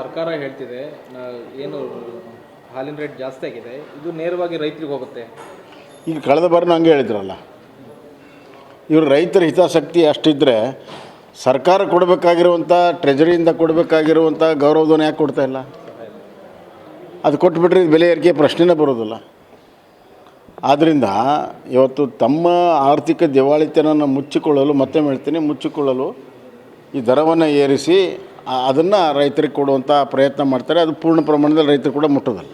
ಸರ್ಕಾರ ಹೇಳ್ತಿದೆ ಏನು ಹಾಲಿನ ರೇಟ್ ಜಾಸ್ತಿ ಆಗಿದೆ, ಇದು ನೇರವಾಗಿ ರೈತರಿಗೆ ಹೋಗುತ್ತೆ. ಈಗ ಕಳೆದ ಬಾರಿನೂ ಹಂಗೆ ಹೇಳಿದ್ರಲ್ಲ, ಇವರು ರೈತರ ಹಿತಾಸಕ್ತಿ ಅಷ್ಟಿದ್ದರೆ ಸರ್ಕಾರ ಕೊಡಬೇಕಾಗಿರುವಂಥ ಟ್ರೆಜರಿಯಿಂದ ಕೊಡಬೇಕಾಗಿರುವಂಥ ಗೌರವಧನ ಯಾಕೆ ಕೊಡ್ತಾ ಇಲ್ಲ? ಅದು ಕೊಟ್ಬಿಟ್ರೆ ಬೆಲೆ ಏರಿಕೆ ಪ್ರಶ್ನೆನೇ ಬರೋದಿಲ್ಲ. ಆದ್ದರಿಂದ ಇವತ್ತು ತಮ್ಮ ಆರ್ಥಿಕ ದಿವಾಳಿತನ ಮುಚ್ಚಿಕೊಳ್ಳಲು ಮತ್ತೆ ಹೇಳ್ತೀನಿ, ಮುಚ್ಚಿಕೊಳ್ಳಲು ಈ ದರವನ್ನು ಏರಿಸಿ ಅದನ್ನು ರೈತರಿಗೆ ಕೊಡುವಂಥ ಪ್ರಯತ್ನ ಮಾಡ್ತಾರೆ. ಅದು ಪೂರ್ಣ ಪ್ರಮಾಣದಲ್ಲಿ ರೈತರು ಕೂಡ ಮುಟ್ಟೋದಲ್ಲ.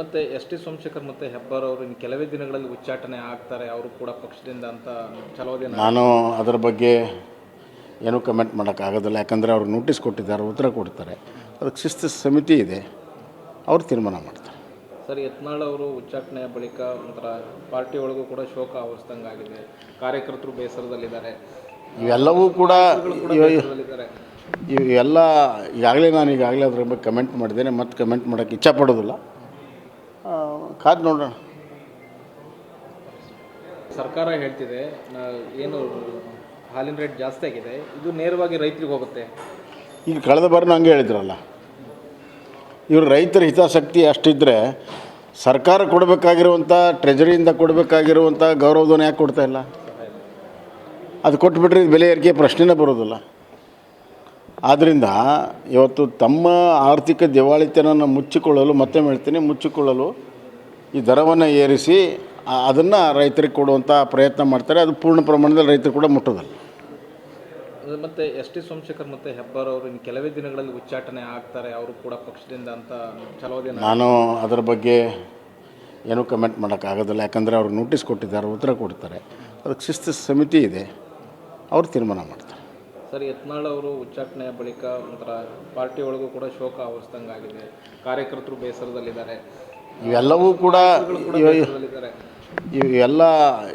ಮತ್ತೆ ಎಸ್ ಟಿ ಸೋಮಶೇಖರ್ ಮತ್ತು ಹೆಬ್ಬಾರ್ ಅವರು ಇನ್ನು ಕೆಲವೇ ದಿನಗಳಲ್ಲಿ ಉಚ್ಚಾಟನೆ ಆಗ್ತಾರೆ. ಅವರು ಕೂಡ ಪಕ್ಷದಿಂದ ಅಂತ ಚಲೋದಿನ ನಾನು ಅದರ ಬಗ್ಗೆ ಏನೂ ಕಮೆಂಟ್ ಮಾಡೋಕ್ಕಾಗೋದಿಲ್ಲ ಯಾಕಂದರೆ ಅವ್ರು ನೋಟಿಸ್ ಕೊಟ್ಟಿದ್ದಾರೆ ಉತ್ತರ ಕೊಡ್ತಾರೆ. ಅದಕ್ಕೆ ಶಿಸ್ತು ಸಮಿತಿ ಇದೆ. ಅವರು ತೀರ್ಮಾನ ಮಾಡ್ತಾರೆ. ಸರ್ ಯತ್ನಾಳ್ ಅವರು ಉಚ್ಚಾಟನೆಯ ಬಳಿಕ ಒಂಥರ ಪಾರ್ಟಿ ಒಳಗೂ ಕೂಡ ಶೋಕ ಆವರಿಸ್ದಂಗೆ ಆಗಿದೆ ಕಾರ್ಯಕರ್ತರು ಬೇಸರದಲ್ಲಿದ್ದಾರೆ. ಇವೆಲ್ಲವೂ ಕೂಡ ಇವೆಲ್ಲ ಈಗಾಗಲೇ ನಾನು ಈಗಾಗಲೇ ಅದ್ರ ಬಗ್ಗೆ ಕಮೆಂಟ್ ಮಾಡಿದ್ದೇನೆ ಮತ್ತೆ ಕಮೆಂಟ್ ಮಾಡೋಕ್ಕೆ ಇಚ್ಛೆ ಪಡೋದಿಲ್ಲ. ಕಾದು ನೋಡೋಣ. ಸರ್ಕಾರ ಹೇಳ್ತಿದೆ ಏನು ಹಾಲಿನ ರೇಟ್ ಜಾಸ್ತಿ ಆಗಿದೆ ಇದು ನೇರವಾಗಿ ರೈತರಿಗೆ ಹೋಗುತ್ತೆ. ಈಗ ಕಳೆದ ಬಾರಿ ಹಂಗೆ ಹೇಳಿದ್ರಲ್ಲ ಇವರು ರೈತರ ಹಿತಾಸಕ್ತಿ ಅಷ್ಟಿದ್ದರೆ ಸರ್ಕಾರ ಕೊಡಬೇಕಾಗಿರುವಂಥ ಟ್ರೆಜರಿಯಿಂದ ಕೊಡಬೇಕಾಗಿರುವಂಥ ಗೌರವಧನ ಯಾಕೆ ಕೊಡ್ತಾ ಇಲ್ಲ? ಅದು ಕೊಟ್ಬಿಟ್ರೆ ಇದು ಬೆಲೆ ಏರಿಕೆ ಪ್ರಶ್ನೆನೇ ಬರೋದಿಲ್ಲ. ಆದ್ದರಿಂದ ಇವತ್ತು ತಮ್ಮ ಆರ್ಥಿಕ ದಿವಾಳಿತನವನ್ನು ಮುಚ್ಚಿಕೊಳ್ಳಲು ಮತ್ತೆ ಹೇಳ್ತೀನಿ ಮುಚ್ಚಿಕೊಳ್ಳಲು ಈ ದರವನ್ನು ಏರಿಸಿ ಅದನ್ನು ರೈತರಿಗೆ ಕೊಡುವಂಥ ಪ್ರಯತ್ನ ಮಾಡ್ತಾರೆ. ಅದು ಪೂರ್ಣ ಪ್ರಮಾಣದಲ್ಲಿ ರೈತರು ಕೂಡ ಮುಟ್ಟೋದಲ್ಲ. ಮತ್ತು ಎಸ್ ಟಿ ಸೋಮಶೇಖರ್ ಮತ್ತು ಹೆಬ್ಬಾರ್ ಅವರು ಇನ್ನು ಕೆಲವೇ ದಿನಗಳಲ್ಲಿ ಉಚ್ಚಾಟನೆ ಆಗ್ತಾರೆ. ಅವರು ಕೂಡ ಪಕ್ಷದಿಂದ ಅಂತ ಚಲೋದಿನ? ನಾನು ಅದರ ಬಗ್ಗೆ ಏನೂ ಕಮೆಂಟ್ ಮಾಡೋಕ್ಕಾಗೋದಿಲ್ಲ. ಯಾಕಂದರೆ ಅವ್ರು ನೋಟಿಸ್ ಕೊಟ್ಟಿದ್ದಾರೆ ಉತ್ತರ ಕೊಡ್ತಾರೆ. ಅದಕ್ಕೆ ಶಿಸ್ತು ಸಮಿತಿ ಇದೆ. ಅವ್ರು ತೀರ್ಮಾನ ಮಾಡ್ತಾರೆ. ಸರ್ ಯತ್ನಾಳ್ ಅವರು ಉಚ್ಚಾಟನೆಯ ಬಳಿಕ ಒಂಥರ ಪಾರ್ಟಿ ಒಳಗೂ ಕೂಡ ಶೋಕ ಆವರಿಸ್ದಂಗೆ ಆಗಿದೆ ಕಾರ್ಯಕರ್ತರು ಬೇಸರದಲ್ಲಿದ್ದಾರೆ. ಇವೆಲ್ಲವೂ ಕೂಡ ಇವೆಲ್ಲ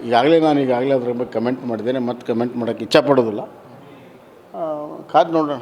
ಈಗಾಗಲೇ ನಾನು ಈಗಾಗಲೇ ಅದ್ರ ಬಗ್ಗೆ ಕಮೆಂಟ್ ಮಾಡಿದ್ದೇನೆ ಮತ್ತೆ ಕಮೆಂಟ್ ಮಾಡೋಕ್ಕೆ ಇಚ್ಛಪಡೋದಿಲ್ಲ ಕಾದು ನೋಡೋಣ.